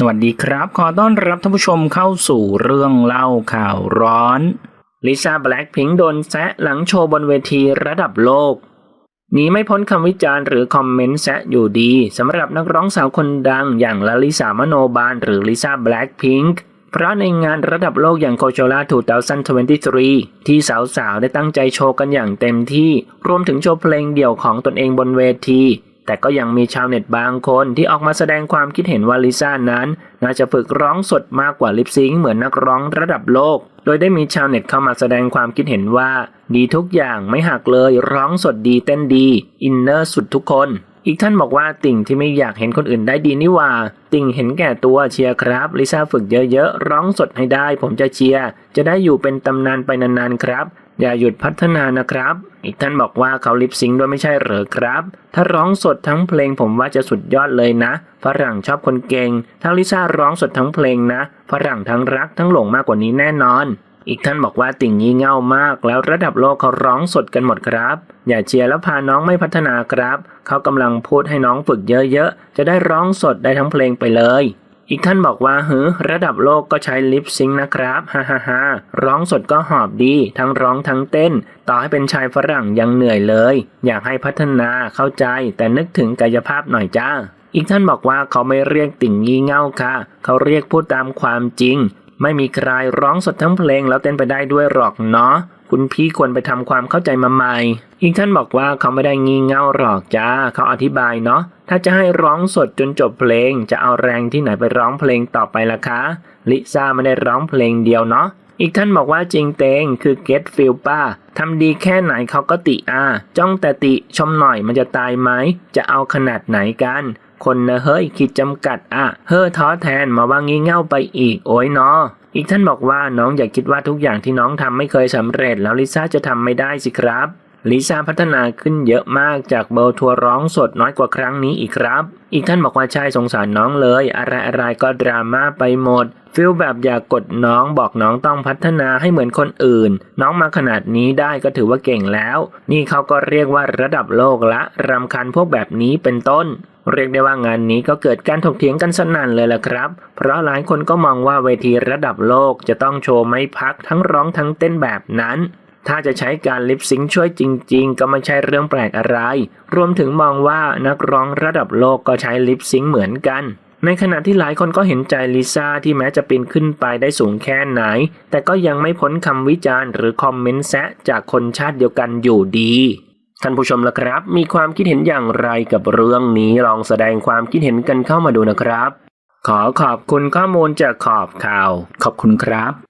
สวัสดีครับ ขอต้อนรับท่านผู้ชมเข้าสู่เรื่องเล่าข่าวร้อนลิซ่าแบล็คพิงค์โดนแซะหลังโชว์บนเวทีระดับโลกหนีไม่พ้นคำวิจารณ์หรือคอมเมนต์แซะอยู่ดีสำหรับนักร้องสาวคนดังอย่างลาลิสามโนบาลหรือลิซ่าแบล็คพิงค์เพราะในงานระดับโลกอย่างโคโชลา2023 ที่สาวๆ ได้ตั้งใจโชว์กันอย่างเต็มที่ รวมถึงโชว์เพลงเดี่ยวของตนเองบนเวที แต่ก็ยังมีชาวเน็ตบางคนที่ออกมาแสดงความคิดเห็นว่าลิซ่านั้น น่าจะฝึกร้องสดมากกว่าลิปซิงค์เหมือนนักร้องระดับโลก โดยได้มีชาวเน็ตเข้ามาแสดงความคิดเห็นว่า ดีทุกอย่างไม่หักเลยร้องสดดีเต้นดี อินเนอร์สุดทุกคน อีกท่านบอกว่าติ่งที่ไม่อยากเห็นคนอื่นได้ดีนี่ว่า ติ่งเห็นแก่ตัวเชียร์ครับลิซ่าฝึกเยอะๆร้องสดให้ได้ ผมจะเชียร์จะได้อยู่เป็นตำนานไปนานๆครับ อย่าหยุดพัฒนานะครับ อีกท่านบอกว่าเขาลิปซิงด้วยไม่ใช่เหรอครับ ถ้าร้องสดทั้งเพลงผมว่าจะสุดยอดเลยนะฝรั่งชอบคนเก่ง ถ้าลิซ่าร้องสดทั้งเพลงนะฝรั่งทั้งรักทั้งหลงมากกว่านี้แน่นอนอีกท่านบอกว่าติ่งงี่เง่ามาก แล้วระดับโลกเขาร้องสดกันหมดครับ อย่าเชียร์แล้วพาน้องไม่พัฒนาครับ เขากำลังพูดให้น้องฝึกเยอะๆ จะได้ร้องสดได้ทั้งเพลงไปเลย อีกท่านบอกว่าเฮ้ระดับโลกก็ใช้ลิปซิงนะครับฮ่าฮ่าฮ่าร้องสดก็หอบดี ทั้งร้องทั้งเต้น ต่อให้เป็นชายฝรั่งยังเหนื่อยเลย อยากให้พัฒนาเข้าใจ แต่นึกถึงกายภาพหน่อยจ้าอีกท่านบอกว่าเขาไม่เรียกติ่งงี่เง่าค่ะ เขาเรียกพูดตามความจริง ไม่มีใครร้องสดทั้งเพลงแล้วเต้นไปได้ด้วยหรอกเนาะ คุณพี่ควรไปทำความเข้าใจมาใหม่ อีกท่านบอกว่าเขาไม่ได้งี่เง่าหรอกจ้า เขาอธิบายเนาะ ถ้าจะให้ร้องสดจนจบเพลง จะเอาแรงที่ไหนไปร้องเพลงต่อไปล่ะคะ ลิซ่าไม่ได้ร้องเพลงเดียวเนาะอีกท่านบอกว่าจริงเตงคือ get feel ป้าทำดีแค่ไหนเขาก็ติอาจ้องแต่ติชมหน่อยมันจะตายไหม จะเอาขนาดไหนกัน คนนะเฮ้ยคิดจำกัดอะเฮ้อท้อแทนมาว่างี่เง่าไปอีกโอ้ยนาะอีกท่านบอกว่าน้องอย่าคิดว่าทุกอย่างที่น้องทำไม่เคยสำเร็จ แล้วลิซ่าจะทำไม่ได้สิครับลิซ่าพัฒนาขึ้นเยอะมากจากเบอร์ทัวร์ร้องสดน้อยกว่าครั้งนี้อีกครับ อีกท่านบอกว่าใช่สงสารน้องเลย อะไรอะไรก็ดราม่าไปหมดฟิลแบบอยากกดน้องบอกน้องต้องพัฒนาให้เหมือนคนอื่น น้องมาขนาดนี้ได้ก็ถือว่าเก่งแล้ว นี่เขาก็เรียกว่าระดับโลกละรำคาญพวกแบบนี้เป็นต้น เรียกได้ว่างานนี้ก็เกิดการถกเถียงกันสนั่นเลยล่ะครับ เพราะหลายคนก็มองว่าเวทีระดับโลกจะต้องโชว์ไม่พักทั้งร้องทั้งเต้นแบบนั้น ถ้าจะใช้การลิปซิงช่วยจริง ๆ ก็ไม่ใช่เรื่องแปลกอะไร รวมถึงมองว่านักร้องระดับโลกก็ใช้ลิปซิงเหมือนกันในขณะที่หลายคนก็เห็นใจลิซ่าที่แม้จะปีนขึ้นไปได้สูงแค่ไหน แต่ก็ยังไม่พ้นคำวิจารณ์หรือคอมเมนต์แซะจากคนชาติเดียวกันอยู่ดี ท่านผู้ชมละครับ มีความคิดเห็นอย่างไรกับเรื่องนี้ลองแสดงความคิดเห็นกันเข้ามาดูนะครับ ขอขอบคุณข้อมูลจากขอบข่าว ขอบคุณครับ